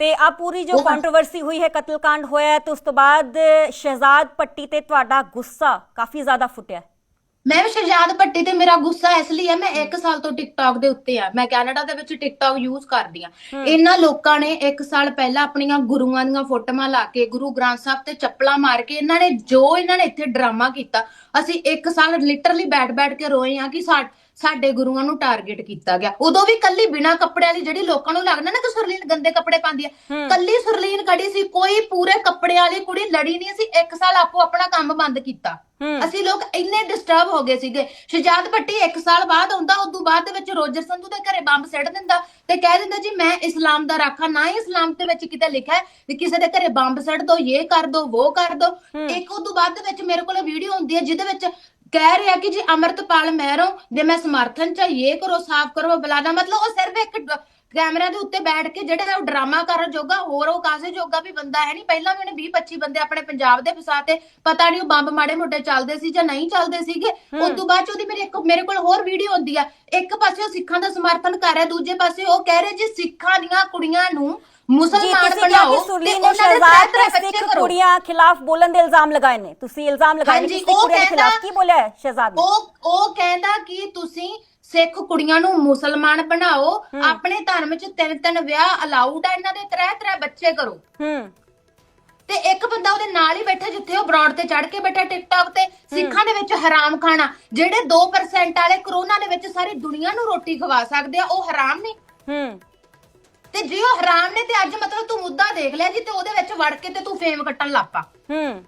ਤੇ ਆ ਪੂਰੀ ਜੋ ਕੰਟਰੋਵਰਸੀ ਹੋਈ ਹੈ ਕਤਲकांड ਹੋਇਆ ਹੈ ਤੇ ਉਸ ਤੋਂ ਬਾਅਦ ਸ਼ਹਿਜ਼ਾਦ ਪੱਟੀ ਤੇ ਤੁਹਾਡਾ ਗੁੱਸਾ ਕਾਫੀ ਜ਼ਿਆਦਾ ਫੁੱਟਿਆ ਮੈਂ ਵੀ ਸ਼ਹਿਜ਼ਾਦ ਭੱਟੀ ਤੇ ਮੇਰਾ ਗੁੱਸਾ ਇਸ ਲਈ ਹੈ ਮੈਂ 1 ਸਾਲ ਤੋਂ ਟਿਕਟੌਕ ਦੇ ਉੱਤੇ ਆ। ਮੈਂ ਕੈਨੇਡਾ ਦੇ ਵਿੱਚ ਟਿਕਟੌਕ ਯੂਜ਼ ਕਰਦੀ ਆ ਇਹਨਾਂ ਲੋਕਾਂ ਨੇ 1 ਸਾਲ ਪਹਿਲਾਂ ਆਪਣੀਆਂ ਗੁਰੂਆਂ ਦੀਆਂ ਫੋਟੋਆਂ ਲਾ ਕੇ ਗੁਰੂ ਗ੍ਰੰਥ ਸਾਹਿਬ ਤੇ ਚੱਪਲਾਂ ਮਾਰ ਕੇ ਇਹਨਾਂ ਨੇ ਜੋ ਇਹਨਾਂ ਨੇ ਇੱਥੇ ਡਰਾਮਾ ਕੀਤਾ ਅਸੀਂ 1 ਸਾਲ ਲਿਟਰਲੀ ਬੈਠ-ਬੈਠ ਕੇ ਰੋਏ ਆ ਕਿ ਸਾ- ਸਾਡੇ ਗੁਰੂਆਂ ਨੂੰ ਟਾਰਗੇਟ ਕੀਤਾ ਗਿਆ। ਉਦੋਂ ਵੀ ਕੱਲੀ ਬਿਨਾ ਕੱਪੜਿਆਂ ਦੀ ਜਿਹੜੀ ਲੋਕਾਂ ਨੂੰ ਲੱਗਦਾ ਨਾ ਕਿ ਸੁਰਲੀਨ ਗੰਦੇ ਕੱਪੜੇ ਪਾਉਂਦੀ ਆ ਕੱਲੀ ਸੁਰਲੀਨ ਖੜੀ ਸੀ ਕੋਈ ਪੂਰੇ ਕੱਪੜਿਆਂ ਵਾਲੀ ਕੁੜੀ ਲੜੀ ਨਹੀਂ ਸੀ 1 ਸਾਲ ਆਪੋ ਆਪਣਾ ਕੰਮ ਬੰਦ ਕੀਤਾ। ਹੂੰ। ਅਸੀਂ ਲੋਕ ਇੰਨੇ ਡਿਸਟਰਬ ਹੋ ਗਏ ਸੀਗੇ। ਸ਼ਜਾਦ ਭੱਟੀ 1 ਸਾਲ ਬਾਅਦ ਆਉਂਦਾ ਉਦੋਂ ਬਾਅਦ ਦੇ ਵਿੱਚ ਰੋਜਰ ਸੰਧੂ ਦੇ ਘਰੇ ਬੰਬ ਸਿੱਟ ਦਿੰਦਾ ਤੇ ਕਹਿ ਦਿੰਦਾ ਜੀ ਮੈਂ ਇਸਲਾਮ ਦਾ ਰਾਖਾ ਨਾ ਹੀ ਇਸਲਾਮ ਦੇ ਵਿੱਚ ਕਿਤੇ ਲਿਖਿਆ ਹੈ ਕਿ ਕਿਸੇ ਦੇ ਘਰੇ ਬੰਬ ਸਿੱਟ ਦੋ ਇਹ ਕਰ ਦੋ ਉਹ ਕਰ ਦੋ। ਇੱਕ ਉਦੋਂ ਬਾਅਦ ਦੇ ਵਿੱਚ ਮੇਰੇ ਕੋਲ ਵੀਡੀਓ ਹੁੰਦੀ ਹੈ ਜਿਹਦੇ ਵਿੱਚ ਕਹਿ ਰਿਹਾ ਕਿ ਜੀ ਅਮਰਤਪਾਲ ਮਹਿਰੋ, ਜੇ ਮੈਂ ਸਮਰਥਨ ਚ ਇਹ ਕਰੋ, ਸਾਫ਼ ਕਰੋ, ਬਲਾਦਾ, ਮਤਲਬ ਉਹ ਸਿਰਫ ਇੱਕ ਡ- ਕੈਮਰਾ ਦੇ ਉੱਤੇ ਬੈਠ ਕੇ ਜਿਹੜਾ ਉਹ ਡਰਾਮਾ ਕਰਨ ਜੋਗਾ ਹੋਰ ਉਹ ਕਾਸੇ ਜੋਗਾ ਵੀ ਬੰਦਾ ਹੈ ਨਹੀਂ। ਪਹਿਲਾਂ ਵੀ ਉਹਨੇ 20 25 ਬੰਦੇ ਆਪਣੇ ਪੰਜਾਬ ਦੇ ਫਸਾ ਤੇ ਪਤਾ ਨਹੀਂ ਉਹ ਬੰਬ ਮਾੜੇ ਮੋਟੇ ਚੱਲਦੇ ਸੀ ਜਾਂ ਨਹੀਂ ਚੱਲਦੇ ਸੀਗੇ। ਉਸ ਤੋਂ ਬਾਅਦ ਚ ਉਹਦੀ ਮੇਰੇ ਇੱਕ ਮੇਰੇ ਕੋਲ ਹੋਰ ਵੀਡੀਓ ਹੁੰਦੀ ਆ। ਇੱਕ ਪਾਸੇ ਉਹ ਸਿੱਖਾਂ ਦਾ ਸਮਰਥਨ ਕਰ ਰਿਹਾ ਦੂਜੇ ਪਾਸੇ ਉਹ ਕਹਿ ਰਿਹਾ ਜੀ ਸਿੱਖਾਂ ਦੀਆਂ ਕੁੜੀਆਂ ਨੂੰ ਮੁਸਲਮਾਨ ਬਣਾਓ ਤੇ ਉਹਨਾਂ ਦੇ ਸ਼ਹਿਜ਼ਾਦ ਤਹਿਤ ਤੇ ਬੱਚੇ ਕਰੋ। ਕੁੜੀਆਂ ਖਿਲਾਫ ਬੋਲਣ ਦੇ ਇਲਜ਼ਾਮ ਲਗਾਏ ਨੇ। ਤੁਸੀਂ ਇਲਜ਼ਾਮ ਲਗਾਏ ਨੇ ਕਿ ਕੁੜੀਆਂ ਖਿਲਾਫ ਕੀ ਬੋਲਿਆ ਹੈ ਸ਼ਹਿਜ਼ਾਦ ਉਹ ਉਹ ਕਹਿੰਦਾ ਕਿ ਤੁਸੀਂ ਸਿੱਖ ਕੁੜੀਆਂ ਨੂੰ ਮੁਸਲਮਾਨ ਬਣਾਓ ਆਪਣੇ ਧਰਮ 'ਚ ਤਿੰਨ ਤਿੰਨ ਵਿਆਹ ਅਲਾਉਡ ਆ ਇਹਨਾਂ ਦੇ ਤਰੇ ਤਰੇ ਬੱਚੇ ਕਰੋ। ਹੂੰ। ਤੇ ਇੱਕ ਬੰਦਾ ਉਹਦੇ ਨਾਲ ਹੀ ਬੈਠਾ ਜਿੱਥੇ ਉਹ ਬ੍ਰੌਡ ਤੇ ਚੜ ਕੇ ਬੈਠਾ ਟਿਕਟੌਕ ਤੇ ਸਿੱਖਾਂ ਦੇ ਵਿੱਚ ਹਰਾਮ ਖਾਣਾ। ਜਿਹੜੇ 2% ਵਾਲੇ ਕਰੋਨਾ ਦੇ ਵਿੱਚ ਸਾਰੀ ਦੁਨੀਆ ਨੂੰ ਰੋਟੀ ਖਵਾ ਸਕਦੇ ਆ ਉਹ ਹਰਾਮ ਨਹੀਂ ਹੂੰ। ਤੇ ਜੇ ਉਹ ਹਰਾਮ ਨੇ ਤੇ ਅੱਜ ਮਤਲਬ ਤੂੰ ਮੁੱਦਾ ਦੇਖ ਲਿਆ ਜੀ ਤੇ ਉਹਦੇ ਵਿੱਚ ਵੜ ਕੇ ਤੇ ਤੂੰ ਫੇਮ ਕੱਟਣ ਲੱਪਾ ਹੂੰ।